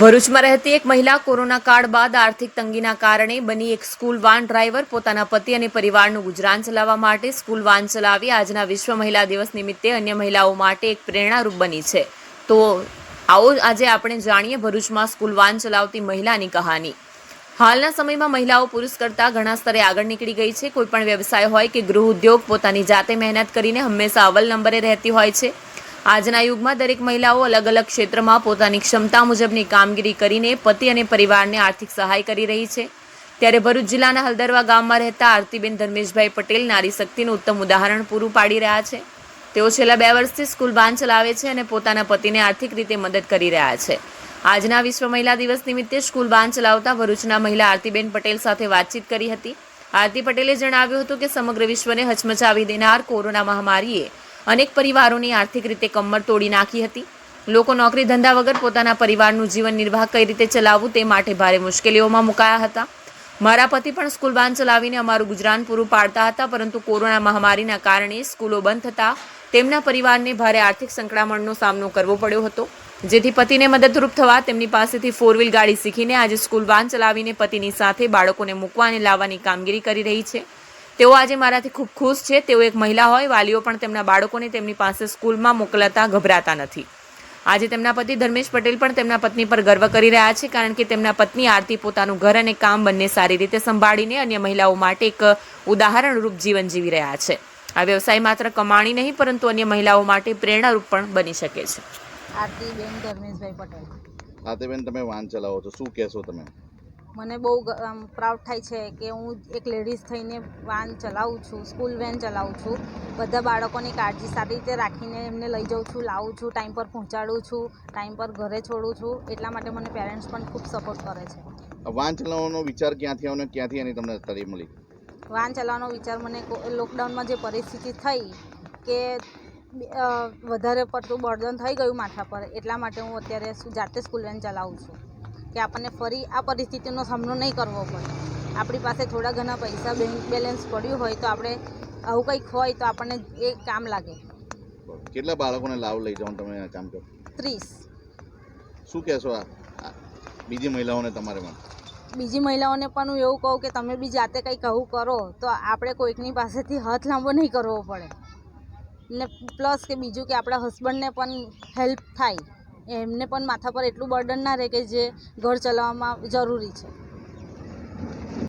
ભરૂચમાં રહેતી એક મહિલા કોરોના કાળ બાદ આર્થિક તંગીના કારણે બની એક સ્કૂલ વાન ડ્રાઈવર. પોતાના પતિ અને પરિવારનું ગુજરાન ચલાવવા માટે સ્કૂલ વાન ચલાવી આજના વિશ્વ મહિલા દિવસ નિમિત્તે અન્ય મહિલાઓ માટે એક પ્રેરણારૂપ બની છે. તો આવો આજે આપણે જાણીએ ભરૂચમાં સ્કૂલ વાન ચલાવતી મહિલાની કહાની. હાલના સમયમાં મહિલાઓ પુરુષ કરતાં ઘણા સ્તરે આગળ નીકળી ગઈ છે. કોઈપણ વ્યવસાય હોય કે ગૃહ ઉદ્યોગ પોતાની જાતે મહેનત કરીને હંમેશા અવ્વલ નંબરે રહેતી હોય છે. આજના યુગમાં દરેક મહિલાઓ અલગ અલગ ક્ષેત્રમાં પોતાની ક્ષમતા મુજબની કામગીરી કરીને પતિ અને પરિવારને આર્થિક સહાય કરી રહી છે. ત્યારે ભરૂચ જિલ્લાના હલદરવા ગામમાં રહેતા આરતીબેન ધર્મેશભાઈ પટેલ નારી શક્તિનું ઉત્તમ ઉદાહરણ પૂરું પાડી રહ્યા છે. તેઓ છેલ્લા બે વર્ષથી સ્કૂલ બાન ચલાવે છે અને પોતાના પતિને આર્થિક રીતે મદદ કરી રહ્યા છે. આજના વિશ્વ મહિલા દિવસ નિમિત્તે સ્કૂલ બાન ચલાવતા ભરૂચના મહિલા આરતીબેન પટેલ સાથે વાતચીત કરી હતી. આરતી પટેલે જણાવ્યું હતું કે સમગ્ર વિશ્વને હચમચાવી દેનાર કોરોના મહામારીએ અનેક પરિવારોની આર્થિક રીતે કમર તોડી નાખી હતી. લોકો નોકરી ધંધા વગર પોતાના પરિવારનું જીવન નિર્વાહ કઈ રીતે ચલાવવું તે માટે ભારે મુશ્કેલીઓમાં મુકાયા હતા. મારા પતિ પણ સ્કૂલ વાન ચલાવીને અમારું ગુજરાન પૂરું પાડતા હતા, પરંતુ કોરોના મહામારીના કારણે સ્કૂલો બંધ થતાં તેમના પરિવારને ભારે આર્થિક સંકળામણનો સામનો કરવો પડ્યો હતો. જેથી પતિને મદદરૂપ થવા તેમની પાસેથી ફોર વ્હીલ ગાડી શીખીને આજે સ્કૂલ વાન ચલાવીને પતિની સાથે બાળકોને મૂકવા અને લાવવાની કામગીરી કરી રહી છે. તેઓ આજે મારાથી ખૂબ ખુશ છે. તેઓ એક મહિલા હોય વાલીઓ પણ તેમના બાળકોને તેમની પાસે સ્કૂલમાં મોકલાતા ગભરાતા નથી. આજે તેમના પતિ ધર્મેશ પટેલ પણ તેમના પત્ની પર ગર્વ કરી રહ્યા છે કારણ કે તેમના પત્ની આરતી પોતાનું ઘર અને કામ બંને સારી રીતે સંભાળીને અન્ય મહિલાઓ માટે એક ઉદાહરણરૂપ જીવન જીવી રહ્યા છે. આ વ્યવસાય માત્ર કમાણી નહીં પરંતુ અન્ય મહિલાઓ માટે પ્રેરણારૂપ પણ બની શકે છે. આરતીબેન ધર્મેશભાઈ પટેલ. આરતીબેન તમે વાન ચલાવો છો. શું કહેશો તમે? મને બહુ આમ પ્રાઉડ થાય છે કે હું એક લેડીઝ થઈને વાન ચલાવું છું સ્કૂલ વેન ચલાવું છું. બધા બાળકોની કાળજી સારી રીતે રાખીને એમને લઈ જાઉં છું લાવું છું ટાઈમ પર પહોંચાડું છું ટાઈમ પર ઘરે છોડું છું. એટલા માટે મને પેરેન્ટ્સ પણ ખૂબ સપોર્ટ કરે છે. વાન ચલાવવાનો વિચાર ક્યાંથી આવ્યો ક્યાંથી એની તમને તરી મળી? વાન ચલાવવાનો વિચાર મને લોકડાઉનમાં જે પરિસ્થિતિ થઈ કે વધારે પડતું બર્ડન થઈ ગયું માથા પર એટલા માટે હું અત્યારે જાતે સ્કૂલ વેન ચલાવું છું. કે આપણને ફરી આ પરિસ્થિતિનો સામનો નહીં કરવો પડે. આપણી પાસે થોડા ઘણા પૈસા બેંક બેલેન્સ પડ્યું હોય તો આપણે આવું કંઈક હોય તો આપણને એ કામ લાગે. કેટલા બાળકોને લાવ લઈ જાઓ તમે આ કામ કરો? ત્રીસ. શું કહેશો આ? આ બીજી મહિલાઓને તમારે પણ બીજી મહિલાઓને પણ હું એવું કહું કે તમે બી જાતે કંઈક આવું કરો તો આપણે કોઈકની પાસેથી હાથ લાંબો નહીં કરવો પડે. ને પ્લસ કે બીજું કે આપણા હસબન્ડને પણ હેલ્પ થાય. એમને પણ માથા પર એટલું બર્ડન ના રહે કે જે ઘર ચલાવવામાં જરૂરી છે.